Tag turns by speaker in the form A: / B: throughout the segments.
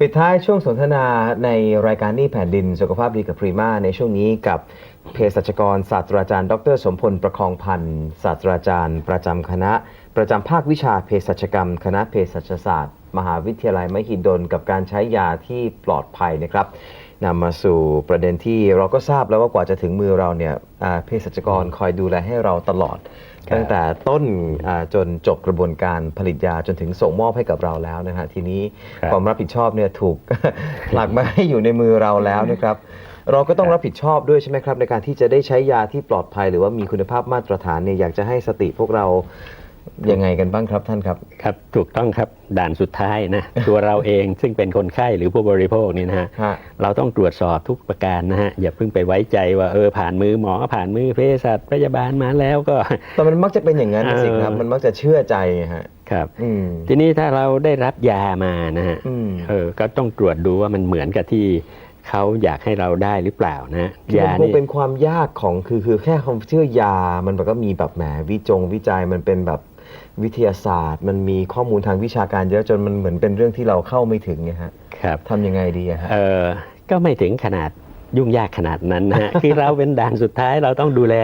A: ปิดท้ายช่วงสนทนาในรายการนี่แผ่นดิน สุขภาพดีกับพรีมาในช่วงนี้กับเภสัชกรศาสตราจารย์ ดร สมพลประคองพันธ์ศาสตราจารย์ ประจำคณะ ประจำภาควิชาเภสัชกรรม คณะเภสัชศาสตร์ มหาวิทยาลัยมหิดลกับการใช้ยาที่ปลอดภัยนะครับ นำมาสู่ประเด็นที่เราก็ทราบแล้วว่ากว่าจะถึงมือเราเนี่ยอ่าเภสัชกรคอยดูแลให้เราตลอด
B: ครับ
A: ตั้งแต่ต้นอ่าจนจบกระบวนการผลิตยาจนถึงส่งมอบให้กับเราแล้วนะฮะทีนี้
B: ครับ
A: ความรับผิดชอบเนี่ยถูก ผลักมาให้อยู่ในมือเราแล้วนะครับ เราก็ต้องรับผิดชอบด้วยใช่ไหมครับ ในการที่จะได้ใช้ยาที่ปลอดภัย หรือว่ามีคุณภาพมาตรฐานเนี่ยอยากจะให้สติพวกเรา ยังไงกันบ้างครับท่านครับ
B: ครับถูกต้องครับด่านสุดท้ายนะ ตัวเราเองซึ่งเป็นคนไข้หรือผู้บริโภคนี่นะฮะ
A: ฮะ
B: เราต้องตรวจสอบทุกประการนะฮะอย่าเพิ่งไปไว้ใจว่าเออผ่านมือหมอผ่านมือเภสัชพยาบาลมาแล้วก็
A: แต่มันมักจะเป็นอย่างนั้นนะสิครับ
B: เออ
A: มันมักจะเชื่อใจฮะ
B: ครับ
A: อืม
B: ทีนี้ถ้าเราได้รับยามานะฮะ
A: อืม
B: เออ ก็ต้องตรวจดูว่ามันเหมือนกับที่เขาอยากให้เราได้หรือเปล่านะฮะ
A: ยายาคง
B: นี่
A: เป็นความยากของคือคือแค่ความเชื่อยา มันก็มีแบบแหมวิจงวิจัยมันเป็นแบบ วิทยาศาสตร์ มันมีข้อมูลทางวิชาการเยอะจนมันเหมือนเป็นเรื่องที่เราเข้าไม่ถึงไงฮะ
B: ครับ
A: ทำยังไงดีอะฮะ
B: เออก็ไม่ถึงขนาดยุ่งยากขนาดนั้นนะฮะ คือเราเป็นด่านสุดท้ายเราต้องดูแล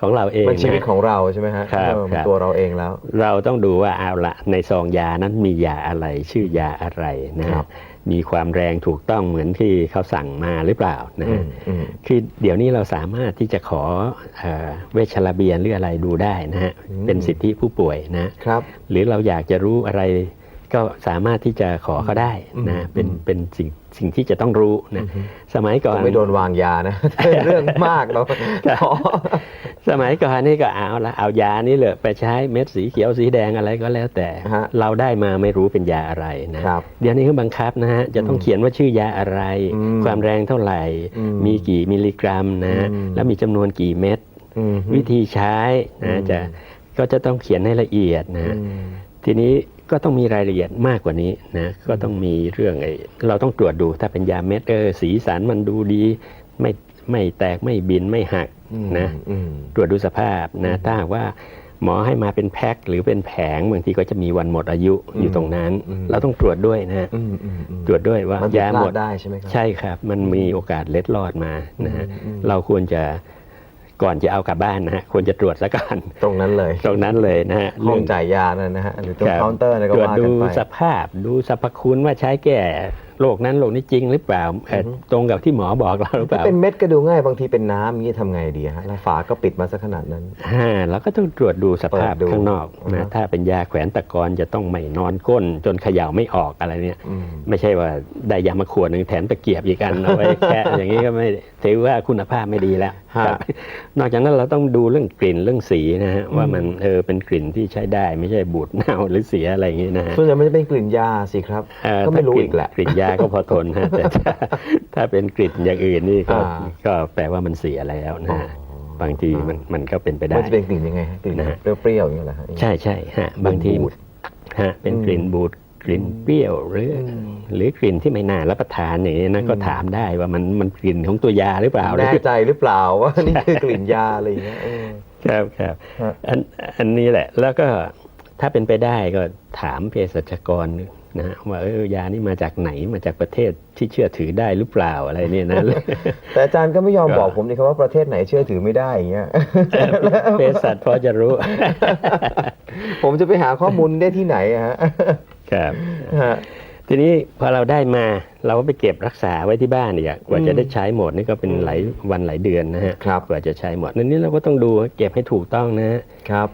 B: ของเราเอง
A: มันชีวิต
B: นะ
A: ของเราใช่ไหมฮะ
B: ครับ
A: เออมัน
B: ครับ
A: ตัวเราเองแล้ว
B: เราต้องดูว่าเอาละในซองยานั้นมียาอะไรชื่อยาอะไรนะ
A: ครั
B: ฮะ
A: บ
B: มีความแรงถูกต้องเหมือนที่เขาสั่งมาหรือเปล่านะ
A: อื
B: ฮะ
A: มอืม
B: คือเดี๋ยวนี้เราสามารถที่จะขอเออเวชระเบียนหรืออะไรดูได้นะฮะ
A: อืม
B: เป็นสิทธิผู้ป่วยนะ
A: ครับ
B: หรือเราอยากจะรู้อะไร ก็สามารถที่จะขอเขาได้นะ
A: อืม
B: เป็น
A: อืม
B: เป็นสิ่งสิ่งที่จะต้องรู้นะสมัยก่อน
A: ไม่โดนวางยานะเรื่องมากเนาะขอ
B: สมัยก่อนนี่ก็เอาละเอายานี่เลยไปใช้เม็ดสีเขียวสีแดงอะไรก็แล้วแต่
A: ฮะ
B: เราได้มาไม่รู้เป็นยาอะไรนะครับเดี๋ยวนี้ก็บังคับนะฮะจะต้องเขียนว่าชื่อยาอะไร
A: อืม
B: ความแรงเท่าไหร่
A: อืม
B: มีกี่มิลลิกรัมนะ
A: อืม
B: แล้วมีจำนวนกี่เม็ด
A: อืม
B: วิธีใช้นะ
A: อืม
B: จะก็จะต้องเขียนให้ละเอียดนะ
A: อืม
B: ทีนี้ก็ต้องมีรายละเอียดมากกว่านี้นะก็ต้องมีเรื่องไอ้เราต้องตรวจดูถ้าเป็นยาเม็ดเออสีสันมันดูดีไม่ไม่แตกไม่บินไม่หัก
A: อืม
B: นะ
A: อืม
B: ตรวจดูสภาพนะถ้าหากว่าหมอให้มาเป็นแพ็คหรือเป็นแผงบางทีก็จะมีวันหมดอายุ
A: อืม
B: อยู่ตรงนั้น
A: อืม
B: เราต้องตรวจด้วยนะฮะ
A: อืมอืมอืม
B: ตรวจด้วยว่า
A: มันผิด
B: ยา
A: พลา
B: หมด
A: ได้ใช่ไหมครับ
B: ใช่ครับ มันมีโอกาสเล็ดลอดมานะฮะ
A: อืมอืม
B: เราควรจะ ก่อนจะเอากลับบ้านนะฮะควรจะตรวจซะก่อน
A: ตรงนั้นเลย
B: ตรงนั้นเลยนะฮะ
A: ห้อง
B: เรื่
A: จ่ายยานั่นนะฮะหรือตรง
B: ครับ
A: เคาน์เตอร์นะก็
B: ตรวจ
A: ว่า
B: ดู
A: กันไป
B: สภาพดูสรรพคุณว่าใช้แก้ โรคนั้นโรคนี้จริงหรือเปล่าเอ่อตรงกับที่หมอบอกเราหรือเป
A: ถ้า
B: ล่า
A: เป็นเม็ดก็ดูง่ายบางทีเป็นน้ำอย่างนี้ทำไงดีฮะแล้วฝาก็ปิดมาซะขนาดนั้น
B: อ่าเราก็ต้องตรวจดูสภาพ
A: เปิดดู
B: ข้างนอก
A: อ่า
B: นะ
A: ฮะ
B: ถ้าเป็นยาแขวนตะกอนจะต้องไม่นอนก้น จนเขย่าไม่ออกอะไรเนี่ย
A: อืม
B: ไม่ใช่ว่าได้ยามาขวดหนึ่งแถมตะเกียบอีกอันเอาไว้แค่ อย่างนี้ก็ไม่ถือว่าคุณภาพไม่ดีแล้ว
A: ฮะ
B: ครับนอกจากนั้นเราต้องดูเรื่องกลิ่นเรื่องสีนะฮะว่ามันเออเป็นกลิ่นที่ใช้ได้ไม่ใช่บูดเน่าหรือเสียอะไรอย่างนี้นะฮะ
A: ส่วนใหญ่มันจะเป็นกลิ่นยาสิครับ
B: เอ่อ
A: ก็ไม่รู้
B: ถ้าก
A: อีกแหละ
B: กลิ่นยาก็พอทนฮะแต่ถ้าถ้าเป็นกลิ่นอย่างอื่นนี่ก็
A: อ่า
B: ก็แปลว่ามันเสียแล้วนะฮะ
A: อ๋อบา
B: งทีมันมันก็เป็นไปได้
A: มันจะเป็นกลิ่นยังไงฮะกลิ่น
B: นะฮะ
A: เปรี้ยวๆอย่างเงี้ยเหรอฮะ
B: ใช่ใช่ฮะบางที
A: บูด
B: ฮะเป็น
A: อืม
B: กลิ่นบูดกลิ่นเปรี้ยวหรืออ
A: ม
B: หรือกลิ่นที่ไม่น่ารับประทานอย่างนี้นะ
A: อืม
B: ก็ถามได้ว่ามันมันกลิ่นของตัวยาหรือเปล่า
A: แน่ใจหรือเปล่าว่า นี่คือกลิ่นยาอะไรอย่างเงี้ยเออ
B: ครับครับ
A: ฮะ
B: อันอันนี้แหละแล้วก็ถ้าเป็นไปได้ก็ถามเภสัชกร นะฮะว่าเออยานี่มาจากไหนมาจากประเทศที่เชื่อถือได้หรือเปล่าอะไรเนี่ยนะ
A: แต่อาจารย์ก็ไม่ยอม
B: ก็
A: บอกผมนี่ครับว่าประเทศไหนเชื่อถือไม่ได้อย่างเงี้ย
B: เภสัชพอจะรู้
A: ผมจะไปหาข้อมูลได้ที่ไหนอะฮะ
B: ครับ
A: ฮะ
B: ทีนี้พอเราได้มาเราก็ไปเก็บรักษาไว้ที่บ้านอีกอะกว่า
A: อืม
B: จะได้ใช้หมดนี่ก็เป็นหลายวันหลายเดือนนะฮะ
A: ครับ
B: กว่าจะใช้หมดนั้นนี้เราก็ต้องดูเก็บให้ถูกต้องนะฮะ
A: ครับ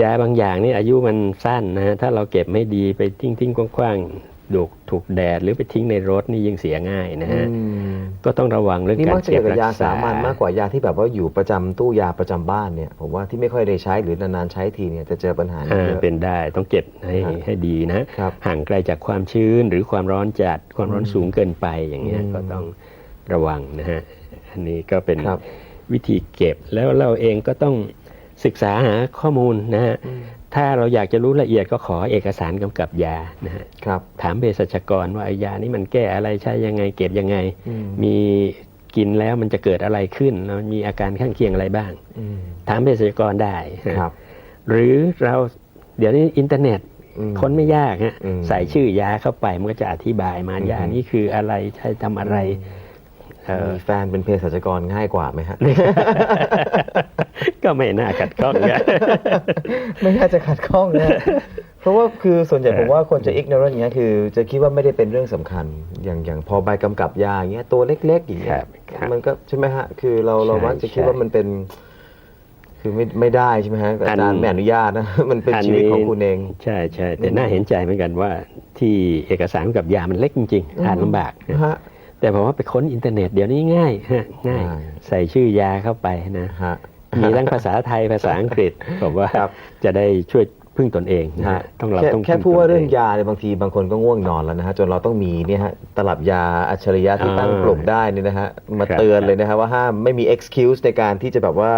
B: ยาบางอย่างนี่อายุมันสั้นนะฮะถ้าเราเก็บไม่ดีไปทิ้งทิ้งๆกว้างๆดูถูกแดดหรือไปทิ้งในรถนี่ยิ่งเสียง่ายนะฮะ
A: อืม
B: ก็ต้องระวังเรื่อง
A: นี่
B: กา
A: มั
B: ร
A: กจะ
B: เก็
A: เกี่
B: บ
A: ยวกับ
B: รั
A: ยาก
B: ษา
A: สามัญมากกว่ายาที่แบบว่าอยู่ประจำตู้ยาประจำบ้านเนี่ยผมว่าที่ไม่ค่อยได้ใช้หรือนานๆใช้ทีเนี่ยจะเจอปัญหานี้
B: อ่า
A: เยอะ
B: เป็นได้ต้องเก็บให้
A: ฮะ
B: ให้ดีนะครับห่างไกลจากความชื้นหรือความร้อนจัดความร้อนสูงเกินไปอย่างเงี้ย
A: อืม
B: ก็ต้องระวังนะฮะอันนี้ก็เป็น
A: ครับ
B: วิธีเก็บแล้วเราเองก็ต้อง ศึกษาหาข้อมูลนะฮะ
A: อืม
B: ถ้าเราอยากจะรู้ละเอียดก็ขอเอกสารกำกับยานะฮะ
A: ครับ
B: ถามเภสัชกรว่าไอ้ยานี้มันแก้อะไรใช้ยังไงเก็บยังไง
A: อืม
B: มีกินแล้วมันจะเกิดอะไรขึ้นแล้วมีอาการข้างเคียงอะไรบ้าง
A: อืม
B: ถามเภสัชกรได้
A: ครับ
B: หรือเราเดี๋ยวนี้อินเทอร์เน็ต
A: อืม
B: ค้นไม่ยากฮะ
A: อืม
B: ใส่ชื่อยาเข้าไปมันก็จะอธิบายมา
A: อืม
B: ยานี้คืออะไรใช้ทำอะไรเออ
A: มีแฟนเป็นเภสัชกรง่ายกว่าไหมฮะ
B: ก็ไม่น่าขัดข้องนะ
A: ไม่น่าจะขัดข้องนะเพราะว่าคือส่วนใหญ่
B: เออ
A: ผมว่าคนจะ ignorant อย่างเงี้ยคือ จะคิดว่าไม่ได้เป็นเรื่องสำคัญ อย่างอย่างพอใบกำกับยาอย่างเงี้ยตัวเล็กๆอย่าง
B: ค
A: เงี้
B: รั
A: ย
B: บครับ
A: มันก็ใช่ไหมฮะคือเราเรา
B: ใช่
A: มักจะคิด
B: ใช่
A: ว่ามันเป็น คือไม่ไม่ได้ใช่ไหมฮะอาจาร
B: อั
A: ย์
B: น
A: ไม่อนุญาตนะมันเป็นชีวิตของคุณเอง
B: ใช่ใช่แต่น่าเห็นใจเหมือนกันว่า ที่เอกสารกับยามันเล็กจริงๆอ่านลำบากนะ
A: ฮะ
B: แต่ผมว่าไปค้นอินเทอร์เน็ตเดี๋ยวนี้ง่ายฮะง่าย
A: ง่าย
B: ใส่ชื่อยาเข้าไปนะ
A: ฮะ
B: มีทั้งภาษาไทยภาษาอังกฤษผมว่า
A: ครับ
B: จะได้ช่วยพึ่งตนเองนะ
A: ฮะ
B: ฮะต้องเรา
A: แค่
B: ต้อง
A: แค่
B: พึ่
A: พูดว่า
B: ตน
A: เรื่องยาเนี่ยบางทีบางคนก็ง่วงนอนแล้วนะฮะจนเราต้องมีเนี่ยฮะตลับยาอัจฉริยะที่ตั้ง
B: อ่า
A: ปลุกได้เนี่ยนะฮะมา
B: ครับ
A: เตือนเลยนะฮะว่าห้ามไม่มี excuse ในการที่จะแบบว่า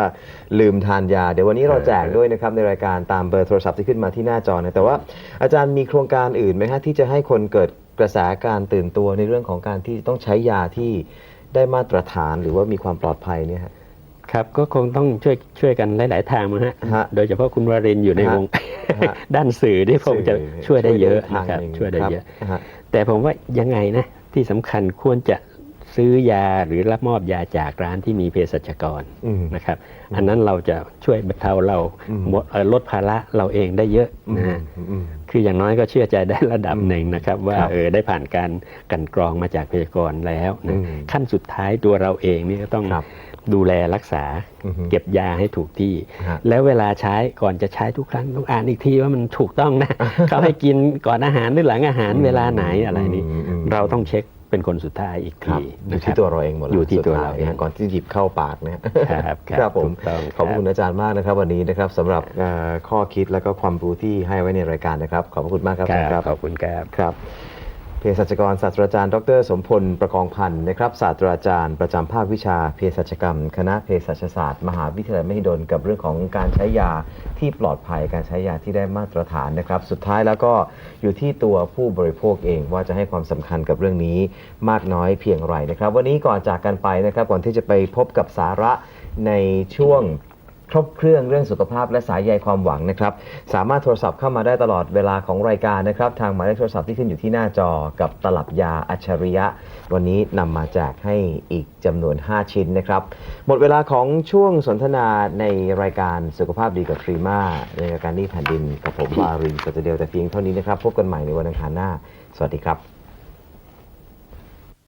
A: ลืมทานยา เดี๋ยววันนี้เราแจกด้วยนะครับในรายการตามเบอร์โทรศัพท์ที่ขึ้นมาที่หน้าจอนะแต่ว่าอาจารย์มีโครงการอื่นไหมฮะที่จะให้คนเกิดกระแสการตื่นตัวในเรื่องของการที่ต้องใช้ยาที่ได้มาตรฐานหรือว่ามีความปลอดภัยเนี่ยฮะ
B: ครับก็คงต้องช่วยช่วยกันหลาย ๆ ทางมั้งฮะ
A: ฮะ
B: โดยเฉพาะคุณวรินทร์อยู่ใน
A: ฮะ
B: วง
A: ฮะ
B: ด้านสื่อที่ผมจะช่วยได้เยอะ
A: ทาง
B: นะครับ
A: หนึ่ง
B: ช่วยได้
A: ครับ
B: เยอะ
A: ฮะ
B: แต่ผมว่ายังไงนะ ที่สำคัญควรจะซื้อยาหรือรับมอบยาจากร้านที่มีเภสัชกร
A: อืม
B: นะครับ อันนั้นเราจะช่วยบรรเทาเรา
A: อืม
B: หมดเอ่อลดภาระเราเองได้เยอะนะฮะ
A: อืม
B: คืออย่างน้อยก็เชื่อใจได้ระดับ
A: อืม
B: หนึ่งนะครับ ว่า
A: ครับ
B: เออได้ผ่านการกลันกรองมาจากเภสัชกรแล้วนะ
A: อืม
B: ขั้นสุดท้ายตัวเราเองนี่ก็ต้อง
A: ครับ
B: ดูแลรักษา
A: อือฮึ
B: เก็บยาให้ถูกที่
A: ฮะ
B: แล้วเวลาใช้ก่อนจะใช้ทุกครั้งต้องอ่านอีกทีว่ามันถูกต้องนะเขาให้กินก่อนอาหารหรือหลังอาหาร
A: อืม
B: เวลาไหนอะไรนี้
A: อืมอืม
B: เราต้องเช็คเป็นคนสุดท้ายอีก
A: ครั
B: ที
A: บอ
B: นะ
A: ยู่
B: ค
A: ที่
B: รับ
A: ตัวเราเองหมดแล้ว
B: อยู่ที่ตัว
A: สุด
B: เรา
A: ท้ย
B: เอง
A: นะก่อนที่จะหยิบเข้าปากนะฮะ
B: ครับครับ
A: ครับผม
B: ถูกต้อง
A: ขอบคุณ
B: ครับ
A: อาจารย์มากนะครับ วันนี้นะครับสำหรับเอ่อข้อคิดและก็ความรู้ที่ให้ไว้ในรายการนะครับ ขอบพระคุณมากครับ
B: ค
A: อาจารย์ค
B: รั
A: รั
B: บบขอบคุณครับ
A: ครับ เภสัชกรศาสตราจารย์ ดร สมพล ประกองพันธ์นะครับศาสตราจารย์ประจำภาควิชาเภสัชกรรม คณะเภสัชศาสตร์ มหาวิทยาลัยมหิดลกับเรื่องของการใช้ยาที่ปลอดภัยการใช้ยาที่ได้มาตรฐานนะครับ สุดท้ายแล้วก็อยู่ที่ตัวผู้บริโภคเองว่าจะให้ความสำคัญกับเรื่องนี้มากน้อยเพียงไรนะครับ วันนี้ก่อนจากกันไปนะครับก่อนที่จะไปพบกับสาระในช่วง ครบเครื่องเรื่องสุขภาพและสายใยความหวังนะครับ สามารถโทรศัพท์เข้ามาได้ตลอดเวลาของรายการนะครับ ทางหมายเลขโทรศัพท์ที่ขึ้นอยู่ที่หน้าจอกับตลับยาอัจฉริยะ วันนี้นำมาแจกให้อีกจำนวน 5 ชิ้นนะครับ หมดเวลาของช่วงสนทนาในรายการสุขภาพดีกับพรีมาในรายการนี้แผ่นดินกับผมวารินสัจเดียวแต่เพียงเท่านี้นะครับพบกันใหม่ในวันอังคารหน้า สวัสดีครับ